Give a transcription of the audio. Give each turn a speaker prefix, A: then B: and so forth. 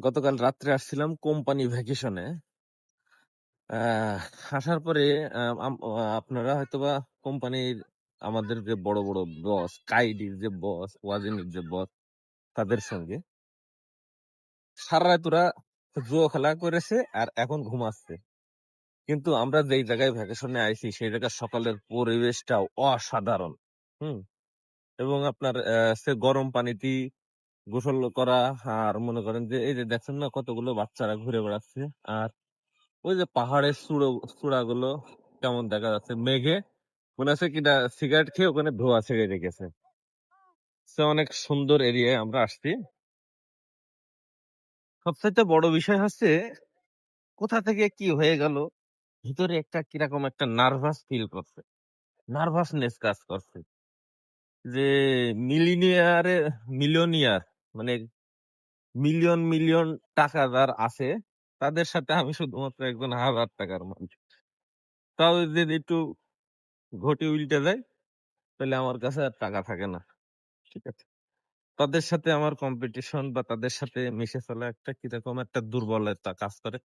A: গতকাল রাত্রে আসছিলাম কোম্পানি ভ্যাকেশনে। আসার পরে আপনারা হয়তোবা কোম্পানির আমাদের যে বড় বড় বস কাইডির যে বস ওয়াজিনের যে বস তাদের সঙ্গে সারা রাত ওরা জুয়ো খেলা করেছে আর এখন ঘুমাচ্ছে। কিন্তু আমরা যেই জায়গায় ভ্যাকেশনে আইছি, সেই জায়গার সকালের পরিবেশটাও অসাধারণ। হুম? এবং আপনার সে গরম পানিতে গোসল করা আর মনে করেন যে, এই যে দেখছেন না কতগুলো বাচ্চারা ঘুরে বেড়াচ্ছে। আর ওই যে পাহাড়ের চূড়ো গুলো কেমন দেখা যাচ্ছে, মেঘে। মনে হচ্ছে কিনা সিগারেট খেয়ে ওখানে ধোয়া ছেড়ে রেখেছে সে অনেক সুন্দর এরিয়ায় আমরা আসছি। সবচাইতে বড় বিষয় হচ্ছে, কোথা থেকে কি হয়ে গেল, ভিতরে একটা কীরকম একটা নার্ভাস ফিল করছে, নার্ভাসনেস কাজ করছে। যে মিলিনিয়ারে, মিলিয়নিয়ার মানে মিলিয়ন মিলিয়ন টাকা যার আছে, তাদের সাথে আমি শুধুমাত্র একজন হাজার টাকার মানুষ। তাও যদি একটু ঘটি উল্টে যায় তাহলে আমার কাছে আর টাকা থাকে না। ঠিক আছে? তাদের সাথে আমার কম্পিটিশন বা তাদের সাথে মিশে চলা একটা কীরকম একটা দুর্বলতা কাজ করে।